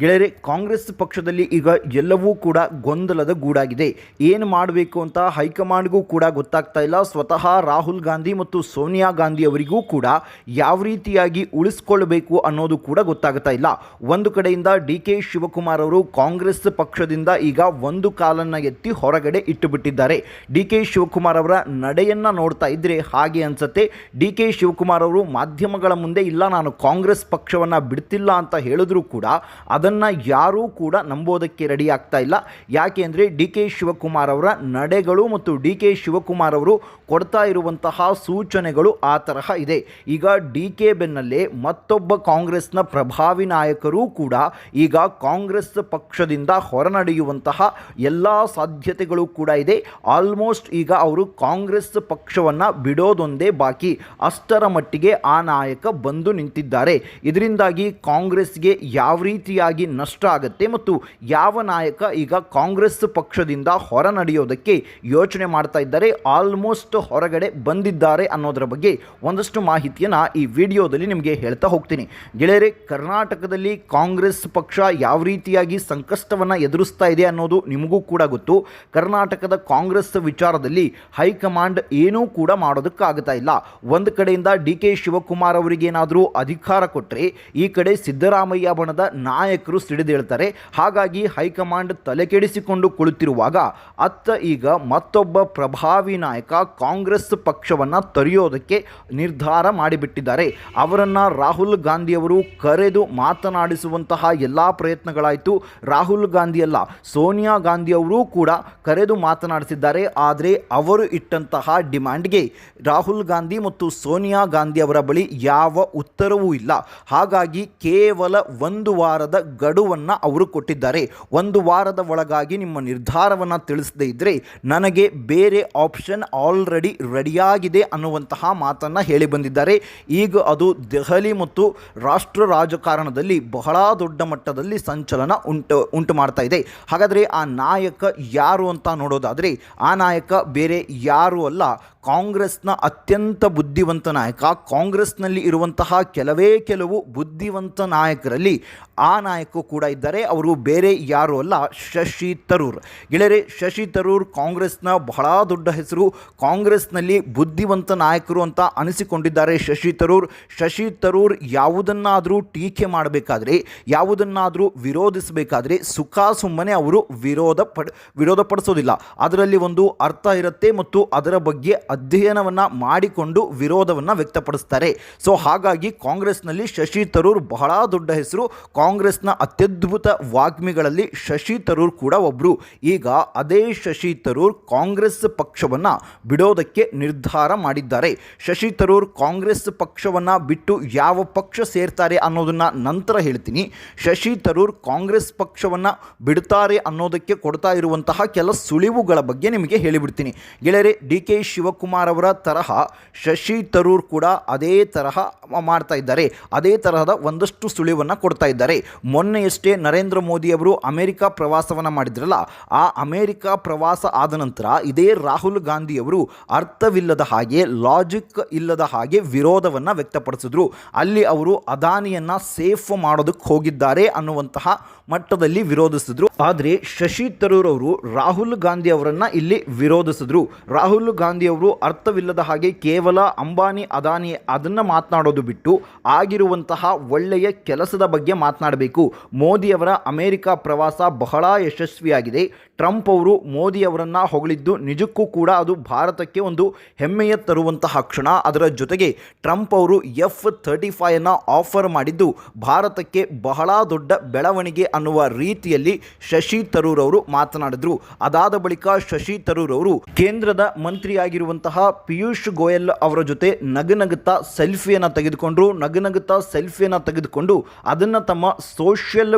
ಗೆಳೆಯರೆ, ಕಾಂಗ್ರೆಸ್ ಪಕ್ಷದಲ್ಲಿ ಈಗ ಎಲ್ಲವೂ ಕೂಡ ಗೊಂದಲದ ಗೂಡಾಗಿದೆ. ಏನು ಮಾಡಬೇಕು ಅಂತ ಹೈಕಮಾಂಡ್ಗೂ ಕೂಡ ಗೊತ್ತಾಗ್ತಾ ಇಲ್ಲ. ಸ್ವತಃ ರಾಹುಲ್ ಗಾಂಧಿ ಮತ್ತು ಸೋನಿಯಾ ಗಾಂಧಿ ಅವರಿಗೂ ಕೂಡ ಯಾವ ರೀತಿಯಾಗಿ ಉಳಿಸ್ಕೊಳ್ಬೇಕು ಅನ್ನೋದು ಕೂಡ ಗೊತ್ತಾಗ್ತಾ ಇಲ್ಲ. ಒಂದು ಕಡೆಯಿಂದ ಡಿ ಕೆ ಶಿವಕುಮಾರ್ ಅವರು ಕಾಂಗ್ರೆಸ್ ಪಕ್ಷದಿಂದ ಈಗ ಒಂದು ಕಾಲನ್ನು ಎತ್ತಿ ಹೊರಗಡೆ ಇಟ್ಟುಬಿಟ್ಟಿದ್ದಾರೆ. ಡಿ ಕೆ ಶಿವಕುಮಾರ್ ಅವರ ನಡೆಯನ್ನು ನೋಡ್ತಾ ಇದ್ರೆ ಹಾಗೆ ಅನಿಸುತ್ತೆ. ಡಿ ಕೆ ಶಿವಕುಮಾರ್ ಅವರು ಮಾಧ್ಯಮಗಳ ಮುಂದೆ ಇಲ್ಲ, ನಾನು ಕಾಂಗ್ರೆಸ್ ಪಕ್ಷವನ್ನು ಬಿಡ್ತಿಲ್ಲ ಅಂತ ಹೇಳಿದ್ರು ಕೂಡ ಅದನ್ನು ಯಾರೂ ಕೂಡ ನಂಬೋದಕ್ಕೆ ರೆಡಿ ಆಗ್ತಾ ಇಲ್ಲ. ಯಾಕೆ ಅಂದರೆ ಡಿ ಕೆ ಶಿವಕುಮಾರ್ ಅವರ ನಡೆಗಳು ಮತ್ತು ಡಿ ಕೆ ಶಿವಕುಮಾರ್ ಅವರು ಕೊಡ್ತಾ ಇರುವಂತಹ ಸೂಚನೆಗಳು ಆ ತರಹ ಇದೆ. ಈಗ ಡಿ ಕೆ ಬೆನ್ನಲ್ಲೇ ಮತ್ತೊಬ್ಬ ಕಾಂಗ್ರೆಸ್ನ ಪ್ರಭಾವಿ ನಾಯಕರೂ ಕೂಡ ಈಗ ಕಾಂಗ್ರೆಸ್ ಪಕ್ಷದಿಂದ ಹೊರನಡೆಯುವಂತಹ ಎಲ್ಲ ಸಾಧ್ಯತೆಗಳು ಕೂಡ ಇದೆ. ಆಲ್ಮೋಸ್ಟ್ ಈಗ ಅವರು ಕಾಂಗ್ರೆಸ್ ಪಕ್ಷವನ್ನು ಬಿಡೋದೊಂದೇ ಬಾಕಿ. ಅಷ್ಟರ ಮಟ್ಟಿಗೆ ಆ ನಾಯಕ ಬಂದು ನಿಂತಿದ್ದಾರೆ. ಇದರಿಂದಾಗಿ ಕಾಂಗ್ರೆಸ್ಗೆ ಯಾವ ರೀತಿಯಾಗಿ ನಷ್ಟ ಆಗುತ್ತೆ ಮತ್ತು ಯಾವ ನಾಯಕ ಈಗ ಕಾಂಗ್ರೆಸ್ ಪಕ್ಷದಿಂದ ಹೊರ ನಡೆಯೋದಕ್ಕೆ ಯೋಚನೆ ಮಾಡ್ತಾ ಇದ್ದಾರೆ, ಆಲ್ಮೋಸ್ಟ್ ಹೊರಗಡೆ ಬಂದಿದ್ದಾರೆ ಅನ್ನೋದರ ಬಗ್ಗೆ ಒಂದಷ್ಟು ಮಾಹಿತಿಯನ್ನು ಈ ವಿಡಿಯೋದಲ್ಲಿ ನಿಮಗೆ ಹೇಳ್ತಾ ಹೋಗ್ತೀನಿ. ಗೆಳೆಯರೆ, ಕರ್ನಾಟಕದಲ್ಲಿ ಕಾಂಗ್ರೆಸ್ ಪಕ್ಷ ಯಾವ ರೀತಿಯಾಗಿ ಸಂಕಷ್ಟವನ್ನು ಎದುರಿಸ್ತಾ ಇದೆ ಅನ್ನೋದು ನಿಮಗೂ ಕೂಡ ಗೊತ್ತು. ಕರ್ನಾಟಕದ ಕಾಂಗ್ರೆಸ್ ವಿಚಾರದಲ್ಲಿ ಹೈಕಮಾಂಡ್ ಏನೂ ಕೂಡ ಮಾಡೋದಕ್ಕಾಗ್ತಾ ಇಲ್ಲ. ಒಂದು ಕಡೆಯಿಂದ ಡಿ ಕೆ ಶಿವಕುಮಾರ್ ಅವರಿಗೇನಾದರೂ ಅಧಿಕಾರ ಕೊಟ್ಟರೆ ಈ ಕಡೆ ಸಿದ್ದರಾಮಯ್ಯ ಬಣದ ನಾಯಕರು ಸಿಡಿದೇಳ್ತಾರೆ ಹಾಗಾಗಿ ಹೈಕಮಾಂಡ್ ತಲೆಕೆಡಿಸಿಕೊಂಡು ಕುಳಿತಿರುವಾಗ ಅತ್ತ ಈಗ ಮತ್ತೊಬ್ಬ ಪ್ರಭಾವಿ ನಾಯಕ ಕಾಂಗ್ರೆಸ್ ಪಕ್ಷವನ್ನು ತೊರೆಯೋದಕ್ಕೆ ನಿರ್ಧಾರ ಮಾಡಿಬಿಟ್ಟಿದ್ದಾರೆ. ಅವರನ್ನು ರಾಹುಲ್ ಗಾಂಧಿಯವರು ಕರೆದು ಮಾತನಾಡಿಸುವಂತಹ ಎಲ್ಲ ಪ್ರಯತ್ನಗಳಾಯಿತು. ರಾಹುಲ್ ಗಾಂಧಿ ಅಲ್ಲ ಸೋನಿಯಾ ಗಾಂಧಿಯವರು ಕೂಡ ಕರೆದು ಮಾತನಾಡಿಸಿದ್ದಾರೆ. ಆದರೆ ಅವರು ಇಟ್ಟಂತಹ ಡಿಮ್ಯಾಂಡ್ಗೆ ರಾಹುಲ್ ಗಾಂಧಿ ಮತ್ತು ಸೋನಿಯಾ ಗಾಂಧಿ ಅವರ ಬಳಿ ಯಾವ ಉತ್ತರವೂ ಇಲ್ಲ. ಹಾಗಾಗಿ ಕೇವಲ ಒಂದು ವಾರದ ಗಡುವನ್ನು ಅವರು ಕೊಟ್ಟಿದ್ದಾರೆ. ಒಂದು ವಾರದ ಒಳಗಾಗಿ ನಿಮ್ಮ ನಿರ್ಧಾರವನ್ನು ತಿಳಿಸದೇ ಇದ್ದರೆ ನನಗೆ ಬೇರೆ ಆಪ್ಷನ್ ಆಲ್ರೆಡಿ ರೆಡಿಯಾಗಿದೆ ಅನ್ನುವಂತಹ ಮಾತನ್ನು ಹೇಳಿ ಬಂದಿದ್ದಾರೆ. ಈಗ ಅದು ದೆಹಲಿ ಮತ್ತು ರಾಷ್ಟ್ರ ರಾಜಕಾರಣದಲ್ಲಿ ಬಹಳ ದೊಡ್ಡ ಮಟ್ಟದಲ್ಲಿ ಸಂಚಲನ ಉಂಟು ಉಂಟು ಮಾಡ್ತಾ ಇದೆ. ಹಾಗಾದರೆ ಆ ನಾಯಕ ಯಾರು ಅಂತ ನೋಡೋದಾದರೆ, ಆ ನಾಯಕ ಬೇರೆ ಯಾರು ಅಲ್ಲ, ಕಾಂಗ್ರೆಸ್ನ ಅತ್ಯಂತ ಬುದ್ಧಿವಂತ ನಾಯಕ, ಕಾಂಗ್ರೆಸ್ನಲ್ಲಿ ಇರುವಂತಹ ಕೆಲವೇ ಕೆಲವು ಬುದ್ಧಿವಂತ ನಾಯಕರಲ್ಲಿ ಆ ನಾಯಕ ಕೂಡ ಇದ್ದಾರೆ. ಅವರು ಬೇರೆ ಯಾರು ಅಲ್ಲ. ಶಶಿ ತರೂರ್. ಗೆಳೆಯರೆ, ಶಶಿ ತರೂರ್ ಕಾಂಗ್ರೆಸ್ನ ಬಹಳ ದೊಡ್ಡ ಹೆಸರು. ಕಾಂಗ್ರೆಸ್ನಲ್ಲಿ ಬುದ್ಧಿವಂತ ನಾಯಕರು ಅಂತ ಅನಿಸಿಕೊಂಡಿದ್ದಾರೆ ಶಶಿ ತರೂರ್. ಶಶಿ ತರೂರ್ ಯಾವುದನ್ನಾದರೂ ಟೀಕೆ ಮಾಡಬೇಕಾದ್ರೆ, ಯಾವುದನ್ನಾದರೂ ವಿರೋಧಿಸಬೇಕಾದ್ರೆ ಸುಖ ಸುಮ್ಮನೆ ಅವರು ವಿರೋಧ ಪಡ್, ವಿರೋಧ ಪಡಿಸೋದಿಲ್ಲ. ಅದರಲ್ಲಿ ಒಂದು ಅರ್ಥ ಇರುತ್ತೆ ಮತ್ತು ಅದರ ಬಗ್ಗೆ ಅಧ್ಯಯನವನ್ನು ಮಾಡಿಕೊಂಡು ವಿರೋಧವನ್ನು ವ್ಯಕ್ತಪಡಿಸ್ತಾರೆ. ಸೊ, ಹಾಗಾಗಿ ಕಾಂಗ್ರೆಸ್ನಲ್ಲಿ ಶಶಿ ತರೂರ್ ಬಹಳ ದೊಡ್ಡ ಹೆಸರು. ಕಾಂಗ್ರೆಸ್ನ ಅತ್ಯದ್ಭುತ ವಾಗ್ಮಿಗಳಲ್ಲಿ ಶಶಿ ತರೂರ್ ಕೂಡ ಒಬ್ಬರು ಈಗ ಅದೇ ಶಶಿ ತರೂರ್ ಕಾಂಗ್ರೆಸ್ ಪಕ್ಷವನ್ನು ಬಿಡೋದಕ್ಕೆ ನಿರ್ಧಾರ ಮಾಡಿದ್ದಾರೆ. ಶಶಿ ತರೂರ್ ಕಾಂಗ್ರೆಸ್ ಪಕ್ಷವನ್ನು ಬಿಟ್ಟು ಯಾವ ಪಕ್ಷ ಸೇರ್ತಾರೆ ಅನ್ನೋದನ್ನು ನಂತರ ಹೇಳ್ತೀನಿ. ಶಶಿ ತರೂರ್ ಕಾಂಗ್ರೆಸ್ ಪಕ್ಷವನ್ನು ಬಿಡ್ತಾರೆ ಅನ್ನೋದಕ್ಕೆ ಕೊಡ್ತಾ ಇರುವಂತಹ ಕೆಲ ಸುಳಿವುಗಳ ಬಗ್ಗೆ ನಿಮಗೆ ಹೇಳಿಬಿಡ್ತೀನಿ. ಗೆಳೆಯರೆ ಡಿ ಕೆ ಶಿವಕುಮಾರ್ ಅವರ ತರಹ ಶಶಿ ತರೂರ್ ಕೂಡ ಅದೇ ತರಹ ಮಾಡ್ತಾ ಇದ್ದಾರೆ. ಅದೇ ತರಹದ ಒಂದಷ್ಟು ಸುಳಿವನ್ನು ಕೊಡ್ತಾ ಇದ್ದಾರೆ. ಮೊನ್ನೆಯಷ್ಟೇ ನರೇಂದ್ರ ಮೋದಿ ಅವರು ಅಮೆರಿಕ ಪ್ರವಾಸವನ್ನು ಮಾಡಿದ್ರಲ್ಲ, ಆ ಅಮೆರಿಕ ಪ್ರವಾಸ ಆದ ನಂತರ ಇದೇ ರಾಹುಲ್ ಗಾಂಧಿ ಅವರು ಅರ್ಥವಿಲ್ಲದ ಹಾಗೆ ಲಾಜಿಕ್ ಇಲ್ಲದ ಹಾಗೆ ವಿರೋಧವನ್ನು ವ್ಯಕ್ತಪಡಿಸಿದ್ರು. ಅಲ್ಲಿ ಅವರು ಅದಾನಿಯನ್ನು ಸೇಫ್ ಮಾಡೋದಕ್ಕೆ ಹೋಗಿದ್ದಾರೆ ಅನ್ನುವಂತಹ ಮಟ್ಟದಲ್ಲಿ ವಿರೋಧಿಸಿದ್ರು. ಆದರೆ ಶಶಿ ತರೂರ್ ಅವರು ರಾಹುಲ್ ಗಾಂಧಿ ಅವರನ್ನು ಇಲ್ಲಿ ವಿರೋಧಿಸಿದ್ರು. ರಾಹುಲ್ ಗಾಂಧಿ ಅವರು ಅರ್ಥವಿಲ್ಲದ ಹಾಗೆ ಕೇವಲ ಅಂಬಾನಿ, ಅದಾನಿ ಅದನ್ನು ಮಾತನಾಡೋದು ಬಿಟ್ಟು ಆಗಿರುವಂತಹ ಒಳ್ಳೆಯ ಕೆಲಸದ ಬಗ್ಗೆ ಮಾತನಾಡಬೇಕು. ಮೋದಿಯವರ ಅಮೆರಿಕ ಪ್ರವಾಸ ಬಹಳ ಯಶಸ್ವಿಯಾಗಿದೆ. ಟ್ರಂಪ್ ಅವರು ಮೋದಿಯವರನ್ನು ಹೊಗಳಿದ್ದು ನಿಜಕ್ಕೂ ಕೂಡ ಅದು ಭಾರತಕ್ಕೆ ಒಂದು ಹೆಮ್ಮೆಯ ತರುವಂತಹ ಕ್ಷಣ. ಅದರ ಜೊತೆಗೆ ಟ್ರಂಪ್ ಅವರು ಎಫ್ ತರ್ಟಿ ಫೈವನ್ನು ಆಫರ್ ಮಾಡಿದ್ದು ಭಾರತಕ್ಕೆ ಬಹಳ ದೊಡ್ಡ ಬೆಳವಣಿಗೆ ಅನ್ನುವ ರೀತಿಯಲ್ಲಿ ಶಶಿ ತರೂರ್ ಅವರು ಮಾತನಾಡಿದರು. ಅದಾದ ಬಳಿಕ ಶಶಿ ತರೂರ್ ಅವರು ಕೇಂದ್ರದ ಮಂತ್ರಿಯಾಗಿರುವಂತಹ ಪಿಯೂಷ್ ಗೋಯಲ್ ಅವರ ಜೊತೆ ನಗನಗುತ್ತಾ ಸೆಲ್ಫಿಯನ್ನು ತೆಗೆದುಕೊಂಡ್ರು. ನಗನಗುತ್ತಾ ಸೆಲ್ಫಿಯನ್ನು ತೆಗೆದುಕೊಂಡು ಅದನ್ನು ತಮ್ಮ ಸೋಷಿಯಲ್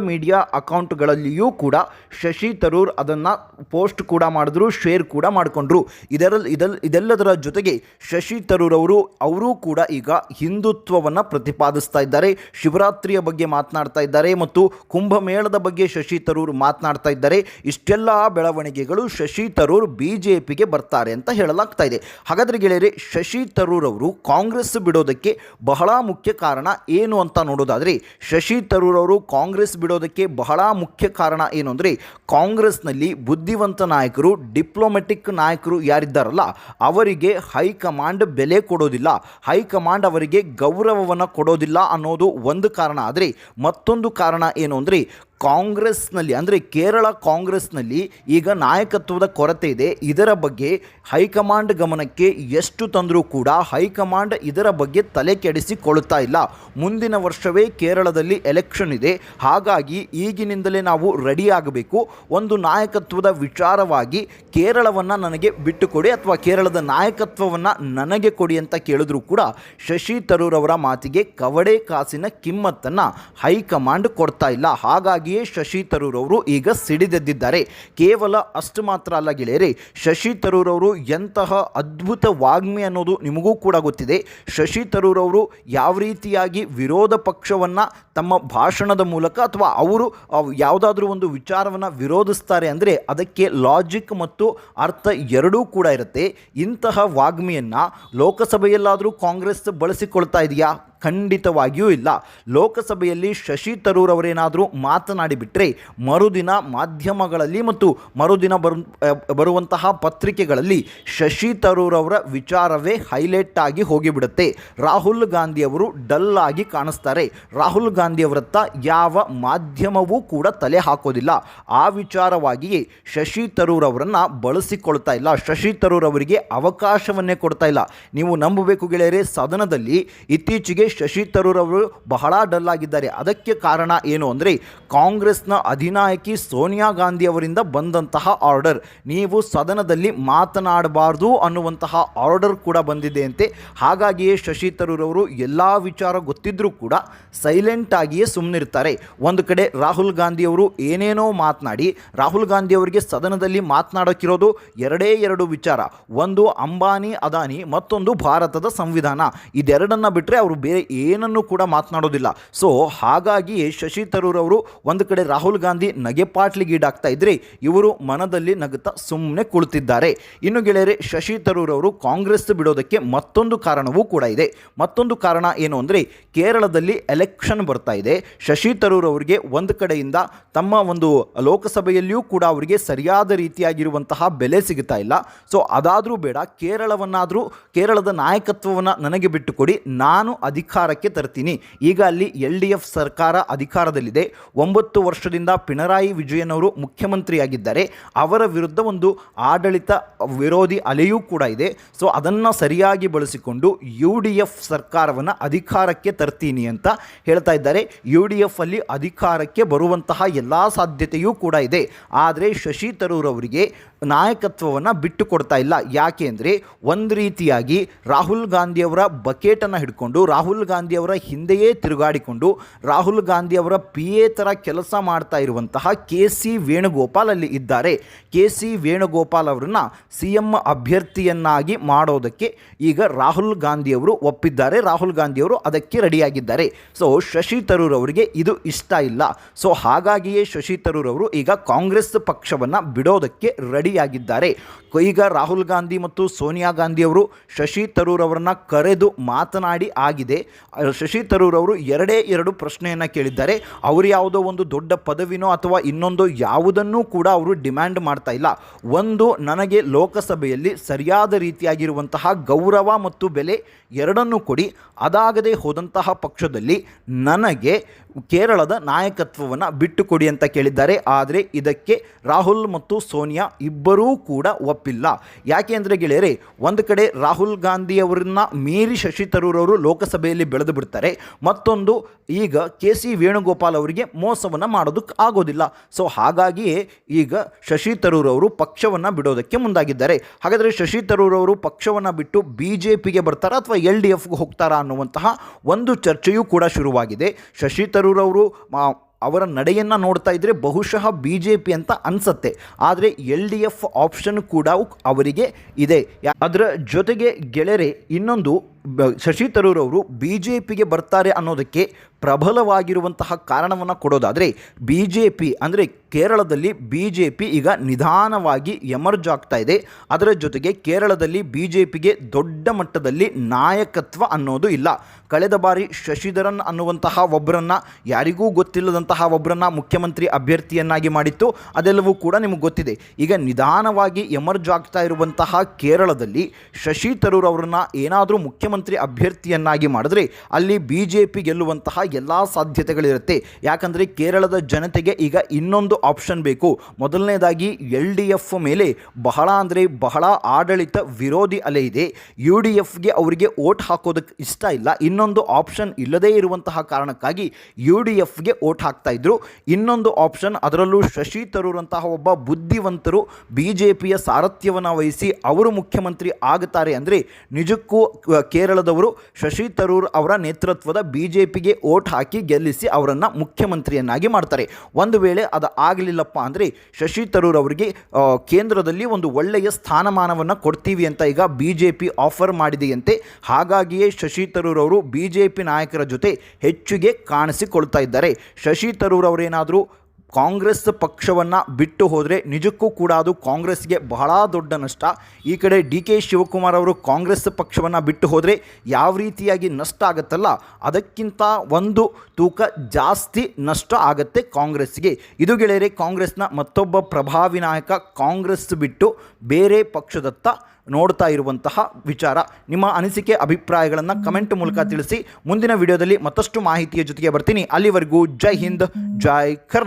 ಮೀಡಿಯಾ ಅಕೌಂಟ್ಗಳಲ್ಲಿಯೂ ಕೂಡ ಶಶಿ ತರೂರ್ ಅದನ್ನು ಪೋಸ್ಟ್ ಕೂಡ ಮಾಡಿದ್ರು, ಶೇರ್ ಕೂಡ ಮಾಡಿಕೊಂಡ್ರು. ಇದರಲ್ಲಿ ಇದಲ್, ಇದೆಲ್ಲದರ ಜೊತೆಗೆ ಶಶಿ ತರೂರ್ ಅವರು, ಅವರೂ ಕೂಡ ಈಗ ಹಿಂದುತ್ವವನ್ನು ಪ್ರತಿಪಾದಿಸ್ತಾ ಇದ್ದಾರೆ, ಶಿವರಾತ್ರಿಯ ಬಗ್ಗೆ ಮಾತನಾಡ್ತಾ ಇದ್ದಾರೆ ಮತ್ತು ಕುಂಭಮೇಳದ ಬಗ್ಗೆ ಶಶಿ ತರೂರ್ ಮಾತನಾಡ್ತಾ ಇದ್ದಾರೆ. ಇಷ್ಟೆಲ್ಲ ಬೆಳವಣಿಗೆಗಳು ಶಶಿ ತರೂರ್ ಬಿ ಜೆ ಪಿಗೆ ಬರ್ತಾರೆ ಅಂತ ಹೇಳಲಾಗ್ತಾ ಇದೆ. ಹಾಗಾದರೆ ಗೆಳೆಯರೆ, ಶಶಿ ತರೂರ್ ಅವರು ಕಾಂಗ್ರೆಸ್ ಬಿಡೋದಕ್ಕೆ ಬಹಳ ಮುಖ್ಯ ಕಾರಣ ಏನು ಅಂತ ನೋಡೋದಾದರೆ, ಶಶಿ ತರೂರ್ ಅವರು ಕಾಂಗ್ರೆಸ್ ಬಿಡೋದಕ್ಕೆ ಬಹಳ ಮುಖ್ಯ ಕಾರಣ ಏನು ಅಂದರೆ ಕಾಂಗ್ರೆಸ್ನಲ್ಲಿ ಬುದ್ಧಿವಂತ ನಾಯಕರು ಡಿಪ್ಲೊಮೆಟಿಕ್ ನಾಯಕರು ಯಾರಿದ್ದಾರಲ್ಲ, ಅವರಿಗೆ ಹೈಕಮಾಂಡ್ ಬೆಲೆ ಕೊಡೋದಿಲ್ಲ. ಹೈಕಮಾಂಡ್ ಅವರಿಗೆ ಗೌರವವನ್ನು ಕೊಡೋದಿಲ್ಲ ಅನ್ನೋದು ಒಂದು ಕಾರಣ. ಆದರೆ ಮತ್ತೊಂದು ಕಾರಣ ಏನು ಅಂದರೆ ಕಾಂಗ್ರೆಸ್ನಲ್ಲಿ, ಅಂದರೆ ಕೇರಳ ಕಾಂಗ್ರೆಸ್ನಲ್ಲಿ ಈಗ ನಾಯಕತ್ವದ ಕೊರತೆ ಇದೆ. ಇದರ ಬಗ್ಗೆ ಹೈಕಮಾಂಡ್ ಗಮನಕ್ಕೆ ಎಷ್ಟು ತಂದರೂ ಕೂಡ ಹೈಕಮಾಂಡ್ ಇದರ ಬಗ್ಗೆ ತಲೆ ಕೆಡಿಸಿಕೊಳ್ಳುತ್ತಾ ಇಲ್ಲ. ಮುಂದಿನ ವರ್ಷವೇ ಕೇರಳದಲ್ಲಿ ಎಲೆಕ್ಷನ್ ಇದೆ. ಹಾಗಾಗಿ ಈಗಿನಿಂದಲೇ ನಾವು ರೆಡಿ ಆಗಬೇಕು. ಒಂದು ನಾಯಕತ್ವದ ವಿಚಾರವಾಗಿ ಕೇರಳವನ್ನು ನನಗೆ ಬಿಟ್ಟುಕೊಡಿ ಅಥವಾ ಕೇರಳದ ನಾಯಕತ್ವವನ್ನು ನನಗೆ ಕೊಡಿ ಅಂತ ಕೇಳಿದ್ರು ಕೂಡ ಶಶಿ ತರೂರ್ ಅವರ ಮಾತಿಗೆ ಕವಡೆ ಕಾಸಿನ ಕಿಮ್ಮತ್ತನ್ನು ಹೈಕಮಾಂಡ್ ಕೊಡ್ತಾ ಇಲ್ಲ. ಹಾಗಾಗಿಯೇ ಶಶಿ ತರೂರ್ ಅವರು ಈಗ ಸಿಡಿದೆದ್ದಿದ್ದಾರೆ. ಕೇವಲ ಅಷ್ಟು ಮಾತ್ರ ಅಲ್ಲ ಗೆಳೆಯರೆ, ಶಶಿ ತರೂರ್ ಅವರು ಎಂತಹ ಅದ್ಭುತ ವಾಗ್ಮಿ ಅನ್ನೋದು ನಿಮಗೂ ಕೂಡ ಗೊತ್ತಿದೆ. ಶಶಿ ತರೂರ್ ಅವರು ಯಾವ ರೀತಿಯಾಗಿ ವಿರೋಧ ಪಕ್ಷವನ್ನು ತಮ್ಮ ಭಾಷಣದ ಮೂಲಕ ಅಥವಾ ಅವರು ಅವ್ ಯಾವುದಾದ್ರೂ ಒಂದು ವಿಚಾರವನ್ನು ವಿರೋಧಿಸ್ತಾರೆ ಅಂದರೆ ಅದಕ್ಕೆ ಲಾಜಿಕ್ ಮತ್ತು ಅರ್ಥ ಎರಡೂ ಕೂಡ ಇರುತ್ತೆ. ಇಂತಹ ವಾಗ್ಮಿಯನ್ನು ಲೋಕಸಭೆಯಲ್ಲಾದರೂ ಕಾಂಗ್ರೆಸ್ ಬಳಸಿಕೊಳ್ತಾ ಇದೆಯಾ? ಖಂಡಿತವಾಗಿಯೂ ಇಲ್ಲ. ಲೋಕಸಭೆಯಲ್ಲಿ ಶಶಿ ತರೂರ್ ಅವರೇನಾದರೂ ಮಾತನಾಡಿಬಿಟ್ರೆ ಮರುದಿನ ಮಾಧ್ಯಮಗಳಲ್ಲಿ ಮತ್ತು ಮರುದಿನ ಬರು ಬರುವಂತಹ ಪತ್ರಿಕೆಗಳಲ್ಲಿ ಶಶಿ ತರೂರ್ ಅವರ ವಿಚಾರವೇ ಹೈಲೈಟ್ ಆಗಿ ಹೋಗಿಬಿಡುತ್ತೆ. ರಾಹುಲ್ ಗಾಂಧಿ ಅವರು ಡಲ್ ಆಗಿ ಕಾಣಿಸ್ತಾರೆ. ರಾಹುಲ್ ಗಾಂಧಿ ಅವರತ್ತ ಯಾವ ಮಾಧ್ಯಮವೂ ಕೂಡ ತಲೆ ಹಾಕೋದಿಲ್ಲ. ಆ ವಿಚಾರವಾಗಿಯೇ ಶಶಿ ತರೂರ್ ಅವರನ್ನು ಬಳಸಿಕೊಳ್ತಾ ಇಲ್ಲ. ಶಶಿ ತರೂರ್ ಅವರಿಗೆ ಅವಕಾಶವನ್ನೇ ಕೊಡ್ತಾ ಇಲ್ಲ. ನೀವು ನಂಬಬೇಕು ಗೆಳೆಯರೆ, ಸದನದಲ್ಲಿ ಇತ್ತೀಚೆಗೆ ಶಶಿ ತರೂರ್ ಬಹಳ ಡಲ್ ಆಗಿದ್ದಾರೆ ಅದಕ್ಕೆ ಕಾರಣ ಏನು ಅಂದರೆ ಕಾಂಗ್ರೆಸ್ನ ಅಧಿನಾಯಕಿ ಸೋನಿಯಾ ಗಾಂಧಿ ಅವರಿಂದ ಬಂದಂತಹ ಆರ್ಡರ್. ನೀವು ಸದನದಲ್ಲಿ ಮಾತನಾಡಬಾರ್ದು ಅನ್ನುವಂತಹ ಆರ್ಡರ್ ಕೂಡ ಬಂದಿದೆ ಅಂತೆ. ಹಾಗಾಗಿಯೇ ಶಶಿ ತರೂರ್ ಎಲ್ಲ ವಿಚಾರ ಗೊತ್ತಿದ್ರೂ ಕೂಡ ಸೈಲೆಂಟ್ ಆಗಿಯೇ ಸುಮ್ಮನಿರ್ತಾರೆ ಒಂದು ಕಡೆ ರಾಹುಲ್ ಗಾಂಧಿ ಅವರು ಏನೇನೋ ಮಾತನಾಡಿ, ರಾಹುಲ್ ಗಾಂಧಿ ಅವರಿಗೆ ಸದನದಲ್ಲಿ ಮಾತನಾಡೋಕ್ಕಿರೋದು ಎರಡೇ ಎರಡು ವಿಚಾರ. ಒಂದು ಅಂಬಾನಿ, ಅದಾನಿ, ಮತ್ತೊಂದು ಭಾರತದ ಸಂವಿಧಾನ. ಇದೆರಡನ್ನ ಬಿಟ್ಟರೆ ಅವರು ಬೇರೆ ಏನನ್ನು ಕೂಡ ಮಾತನಾಡೋದಿಲ್ಲ. ಸೊ ಹಾಗಾಗಿ ಶಶಿ ತರೂರ್ ಅವರು ಒಂದು ಕಡೆ ರಾಹುಲ್ ಗಾಂಧಿ ನಗೆಪಾಟ್ಲಿಗೀಡಾಗ್ತಾ ಇದ್ರೆ ಇವರು ಮನದಲ್ಲಿ ನಗುತ್ತಾ ಸುಮ್ಮನೆ ಕುಳಿತಿದ್ದಾರೆ. ಇನ್ನು ಗೆಳೆಯರೆ, ಶಶಿ ತರೂರ್ ಅವರು ಕಾಂಗ್ರೆಸ್ ಬಿಡೋದಕ್ಕೆ ಮತ್ತೊಂದು ಕಾರಣವೂ ಕೂಡ ಇದೆ. ಮತ್ತೊಂದು ಕಾರಣ ಏನು ಅಂದರೆ ಕೇರಳದಲ್ಲಿ ಎಲೆಕ್ಷನ್ ಬರ್ತಾ ಇದೆ. ಶಶಿ ತರೂರ್ ಅವರಿಗೆ ಒಂದು ಕಡೆಯಿಂದ ತಮ್ಮ ಒಂದು ಲೋಕಸಭೆಯಲ್ಲಿಯೂ ಕೂಡ ಅವರಿಗೆ ಸರಿಯಾದ ರೀತಿಯಾಗಿರುವಂತಹ ಬೆಲೆ ಸಿಗುತ್ತಾ ಇಲ್ಲ. ಸೊ ಅದಾದರೂ ಬೇಡ, ಕೇರಳವನ್ನಾದರೂ, ಕೇರಳದ ನಾಯಕತ್ವವನ್ನು ನನಗೆ ಬಿಟ್ಟುಕೊಡಿ, ನಾನು ಅಧಿಕಾರಕ್ಕೆ ತರ್ತೀನಿ. ಈಗ ಅಲ್ಲಿ ಎಲ್ ಡಿ ಎಫ್ ಸರ್ಕಾರ ಅಧಿಕಾರದಲ್ಲಿದೆ. ಒಂಬತ್ತು ವರ್ಷದಿಂದ ಪಿಣರಾಯಿ ವಿಜಯನ್ ಅವರು ಮುಖ್ಯಮಂತ್ರಿಯಾಗಿದ್ದಾರೆ. ಅವರ ವಿರುದ್ಧ ಒಂದು ಆಡಳಿತ ವಿರೋಧಿ ಅಲೆಯೂ ಕೂಡ ಇದೆ. ಸೊ, ಅದನ್ನು ಸರಿಯಾಗಿ ಬಳಸಿಕೊಂಡು ಯು ಡಿ ಎಫ್ ಸರ್ಕಾರವನ್ನು ಅಧಿಕಾರಕ್ಕೆ ತರ್ತೀನಿ ಅಂತ ಹೇಳ್ತಾ ಇದ್ದಾರೆ. ಯು ಡಿ ಎಫ್ ಅಲ್ಲಿ ಅಧಿಕಾರಕ್ಕೆ ಬರುವಂತಹ ಎಲ್ಲ ಸಾಧ್ಯತೆಯೂ ಕೂಡ ಇದೆ. ಆದರೆ ಶಶಿ ತರೂರ್ ಅವರಿಗೆ ನಾಯಕತ್ವವನ್ನು ಬಿಟ್ಟು ಕೊಡ್ತಾ ಇಲ್ಲ. ಯಾಕೆ ಅಂದರೆ ಒಂದು ರೀತಿಯಾಗಿ ರಾಹುಲ್ ಗಾಂಧಿಯವರ ಬಕೆಟನ್ನು ಹಿಡ್ಕೊಂಡು, ರಾಹುಲ್ ಗಾಂಧಿಯವರ ಹಿಂದೆಯೇ ತಿರುಗಾಡಿಕೊಂಡು, ರಾಹುಲ್ ಗಾಂಧಿಯವರ ಪಿ ಎ ಥರ ಕೆಲಸ ಮಾಡ್ತಾ ಇರುವಂತಹ ಕೆ ಸಿ ವೇಣುಗೋಪಾಲ್ ಅಲ್ಲಿ ಇದ್ದಾರೆ. ಕೆ ಸಿ ವೇಣುಗೋಪಾಲ್ ಅವರನ್ನು ಸಿ ಎಂ ಅಭ್ಯರ್ಥಿಯನ್ನಾಗಿ ಮಾಡೋದಕ್ಕೆ ಈಗ ರಾಹುಲ್ ಗಾಂಧಿಯವರು ಒಪ್ಪಿದ್ದಾರೆ. ರಾಹುಲ್ ಗಾಂಧಿಯವರು ಅದಕ್ಕೆ ರೆಡಿಯಾಗಿದ್ದಾರೆ. ಸೊ ಶಶಿ ತರೂರ್ ಅವರಿಗೆ ಇದು ಇಷ್ಟ ಇಲ್ಲ. ಸೊ ಹಾಗಾಗಿಯೇ ಶಶಿ ತರೂರ್ ಅವರು ಈಗ ಕಾಂಗ್ರೆಸ್ ಪಕ್ಷವನ್ನು ಬಿಡೋದಕ್ಕೆ ರೆಡಿಯಾಗಿದ್ದಾರೆ ಈಗ ರಾಹುಲ್ ಗಾಂಧಿ ಮತ್ತು ಸೋನಿಯಾ ಗಾಂಧಿ ಅವರು ಶಶಿ ತರೂರ್ ಅವರನ್ನು ಕರೆದು ಮಾತನಾಡಿ ಆಗಿದೆ. ಶಶಿ ತರೂರ್ ಅವರು ಎರಡೇ ಎರಡು ಪ್ರಶ್ನೆಯನ್ನು ಕೇಳಿದ್ದಾರೆ. ಅವರು ಯಾವುದೋ ಒಂದು ದೊಡ್ಡ ಪದವಿನೋ ಅಥವಾ ಇನ್ನೊಂದು ಯಾವುದನ್ನೂ ಕೂಡ ಅವರು ಡಿಮ್ಯಾಂಡ್ ಮಾಡ್ತಾ ಇಲ್ಲ. ಒಂದು, ನನಗೆ ಲೋಕಸಭೆಯಲ್ಲಿ ಸರಿಯಾದ ರೀತಿಯಾಗಿರುವಂತಹ ಗೌರವ ಮತ್ತು ಬೆಲೆ ಎರಡನ್ನೂ ಕೊಡಿ. ಅದಾಗದೆ ಹೋದಂತಹ ಪಕ್ಷದಲ್ಲಿ ನನಗೆ ಕೇರಳದ ನಾಯಕತ್ವವನ್ನು ಬಿಟ್ಟುಕೊಡಿ ಅಂತ ಕೇಳಿದ್ದಾರೆ. ಆದರೆ ಇದಕ್ಕೆ ರಾಹುಲ್ ಮತ್ತು ಸೋನಿಯಾ ಇಬ್ಬರೂ ಕೂಡ ಒಪ್ಪಿಲ್ಲ. ಯಾಕೆ ಅಂದರೆ ಗೆಳೆಯರೆ, ಒಂದು ಕಡೆ ರಾಹುಲ್ ಗಾಂಧಿಯವರನ್ನ ಮೀರಿ ಶಶಿ ತರೂರ್ ಅವರು ಲೋಕಸಭೆಯಲ್ಲಿ ಬೆಳೆದು ಬಿಡ್ತಾರೆ. ಮತ್ತೊಂದು, ಈಗ ಕೆ ಸಿ ವೇಣುಗೋಪಾಲ್ ಅವರಿಗೆ ಮೋಸವನ್ನು ಮಾಡೋದಕ್ಕೆ ಆಗೋದಿಲ್ಲ. ಸೊ ಹಾಗಾಗಿಯೇ ಈಗ ಶಶಿ ತರೂರ್ ಅವರು ಪಕ್ಷವನ್ನು ಬಿಡೋದಕ್ಕೆ ಮುಂದಾಗಿದ್ದಾರೆ. ಹಾಗಾದರೆ ಶಶಿ ತರೂರ್ ಅವರು ಪಕ್ಷವನ್ನು ಬಿಟ್ಟು ಬಿ ಜೆ ಪಿಗೆ ಬರ್ತಾರಾ ಅಥವಾ ಎಲ್ ಡಿ ಎಫ್ಗೆ ಹೋಗ್ತಾರಾ ಅನ್ನುವಂತಹ ಒಂದು ಚರ್ಚೆಯೂ ಕೂಡ ಶುರುವಾಗಿದೆ. ಶಶಿ ತರೂರ್ ಅವರು ಅವರ ನಡೆಯನ್ನು ನೋಡ್ತಾ ಇದ್ದರೆ ಬಹುಶಃ ಬಿ ಜೆ ಪಿ ಅಂತ ಅನಿಸುತ್ತೆ. ಆದರೆ ಎಲ್ ಡಿ ಎಫ್ ಆಪ್ಷನ್ ಕೂಡ ಅವರಿಗೆ ಇದೆ. ಅದರ ಜೊತೆಗೆ ಗೆಳೆಯರೆ, ಇನ್ನೊಂದು ಶಶಿ ತರೂರ್ ಅವರು ಬಿ ಜೆ ಪಿಗೆ ಬರ್ತಾರೆ ಅನ್ನೋದಕ್ಕೆ ಪ್ರಬಲವಾಗಿರುವಂತಹ ಕಾರಣವನ್ನು ಕೊಡೋದಾದರೆ ಬಿ ಜೆ ಪಿ ಅಂದರೆ ಕೇರಳದಲ್ಲಿ ಬಿ ಜೆ ಪಿ ಈಗ ನಿಧಾನವಾಗಿ ಎಮರ್ಜ್ ಆಗ್ತಾ ಇದೆ. ಅದರ ಜೊತೆಗೆ ಕೇರಳದಲ್ಲಿ ಬಿ ಜೆ ಪಿಗೆ ದೊಡ್ಡ ಮಟ್ಟದಲ್ಲಿ ನಾಯಕತ್ವ ಅನ್ನೋದು ಇಲ್ಲ. ಕಳೆದ ಬಾರಿ ಶಶಿಧರನ್ ಅನ್ನುವಂತಹ ಒಬ್ಬರನ್ನ ಯಾರಿಗೂ ಗೊತ್ತಿಲ್ಲದಂತಹ ಒಬ್ಬರನ್ನ ಮುಖ್ಯಮಂತ್ರಿ ಅಭ್ಯರ್ಥಿಯನ್ನಾಗಿ ಮಾಡಿತ್ತು. ಅದೆಲ್ಲವೂ ಕೂಡ ನಿಮಗೆ ಗೊತ್ತಿದೆ. ಈಗ ನಿಧಾನವಾಗಿ ಎಮರ್ಜ್ ಆಗ್ತಾ ಇರುವಂತಹ ಕೇರಳದಲ್ಲಿ ಶಶಿ ತರೂರ್ ಅವರನ್ನು ಏನಾದರೂ ಮುಖ್ಯಮಂತ್ರಿ ಅಭ್ಯರ್ಥಿಯನ್ನಾಗಿ ಮಾಡಿದ್ರೆ ಅಲ್ಲಿ ಬಿ ಜೆ ಪಿ ಗೆಲ್ಲುವಂತಹ ಎಲ್ಲ ಸಾಧ್ಯತೆಗಳಿರುತ್ತೆ. ಯಾಕಂದರೆ ಕೇರಳದ ಜನತೆಗೆ ಈಗ ಇನ್ನೊಂದು ಆಪ್ಷನ್ ಬೇಕು. ಮೊದಲನೇದಾಗಿ ಎಲ್ ಡಿ ಎಫ್ ಮೇಲೆ ಬಹಳ ಅಂದರೆ ಬಹಳ ಆಡಳಿತ ವಿರೋಧಿ ಅಲೆ ಇದೆ. ಯು ಡಿ ಎಫ್ಗೆ ಅವರಿಗೆ ಓಟ್ ಹಾಕೋದಕ್ಕೆ ಇಷ್ಟ ಇಲ್ಲ. ಇನ್ನೊಂದು ಆಪ್ಷನ್ ಇಲ್ಲದೇ ಇರುವಂತಹ ಕಾರಣಕ್ಕಾಗಿ ಯು ಡಿ ಎಫ್ಗೆ ಓಟ್ ಹಾಕ್ತಾ ಇದ್ರು. ಇನ್ನೊಂದು ಆಪ್ಷನ್ ಅದರಲ್ಲೂ ಶಶಿ ತರೂರ್ ಅಂತಹ ಒಬ್ಬ ಬುದ್ಧಿವಂತರು ಬಿ ಜೆ ಪಿಯ ಸಾರಥ್ಯವನ್ನು ವಹಿಸಿ ಅವರು ಮುಖ್ಯಮಂತ್ರಿ ಆಗುತ್ತಾರೆ ಅಂದರೆ ನಿಜಕ್ಕೂ ಅಹ್, ಕೇರಳದವರು ಶಶಿ ತರೂರ್ ಅವರ ನೇತೃತ್ವದ ಬಿ ಜೆ ಪಿಗೆ ಓಟ್ ಹಾಕಿ ಗೆಲ್ಲಿಸಿ ಅವರನ್ನು ಮುಖ್ಯಮಂತ್ರಿಯನ್ನಾಗಿ ಮಾಡ್ತಾರೆ. ಒಂದು ವೇಳೆ ಅದು ಆಗಲಿಲ್ಲಪ್ಪ ಅಂದರೆ ಶಶಿ ತರೂರ್ ಅವರಿಗೆ ಕೇಂದ್ರದಲ್ಲಿ ಒಂದು ಒಳ್ಳೆಯ ಸ್ಥಾನಮಾನವನ್ನು ಕೊಡ್ತೀವಿ ಅಂತ ಈಗ ಬಿ ಜೆ ಪಿ ಆಫರ್ ಮಾಡಿದೆಯಂತೆ. ಹಾಗಾಗಿಯೇ ಶಶಿ ತರೂರ್ ಅವರು ಬಿ ಜೆ ಪಿ ನಾಯಕರ ಜೊತೆ ಹೆಚ್ಚಿಗೆ ಕಾಣಿಸಿಕೊಳ್ತಾ ಇದ್ದಾರೆ. ಶಶಿ ತರೂರ್ ಅವರೇನಾದರೂ ಕಾಂಗ್ರೆಸ್ ಪಕ್ಷವನ್ನು ಬಿಟ್ಟು ಹೋದರೆ ನಿಜಕ್ಕೂ ಕೂಡ ಅದು ಕಾಂಗ್ರೆಸ್ಗೆ ಬಹಳ ದೊಡ್ಡ ನಷ್ಟ. ಈ ಕಡೆ ಡಿ ಕೆ ಶಿವಕುಮಾರ್ ಅವರು ಕಾಂಗ್ರೆಸ್ ಪಕ್ಷವನ್ನು ಬಿಟ್ಟು ಹೋದರೆ ಯಾವ ರೀತಿಯಾಗಿ ನಷ್ಟ ಆಗುತ್ತಲ್ಲ? ಅದಕ್ಕಿಂತ ಒಂದು ತೂಕ ಜಾಸ್ತಿ ನಷ್ಟ ಆಗುತ್ತೆ ಕಾಂಗ್ರೆಸ್ಗೆ. ಇದು ಗೆಳೆಯರೆ, ಕಾಂಗ್ರೆಸ್ನ ಮತ್ತೊಬ್ಬ ಪ್ರಭಾವಿ ನಾಯಕ ಕಾಂಗ್ರೆಸ್ ಬಿಟ್ಟು ಬೇರೆ ಪಕ್ಷದತ್ತ ನೋಡ್ತಾ ಇರುವಂತಹ ವಿಚಾರ. ನಿಮ್ಮ ಅನಿಸಿಕೆ, ಅಭಿಪ್ರಾಯಗಳನ್ನು ಕಮೆಂಟ್ ಮೂಲಕ ತಿಳಿಸಿ. ಮುಂದಿನ ವಿಡಿಯೋದಲ್ಲಿ ಮತ್ತಷ್ಟು ಮಾಹಿತಿಯ ಜೊತೆಗೆ ಬರ್ತೀನಿ. ಅಲ್ಲಿವರೆಗೂ ಜೈ ಹಿಂದ್, ಜೈ ಕರ್ನಾಟಕ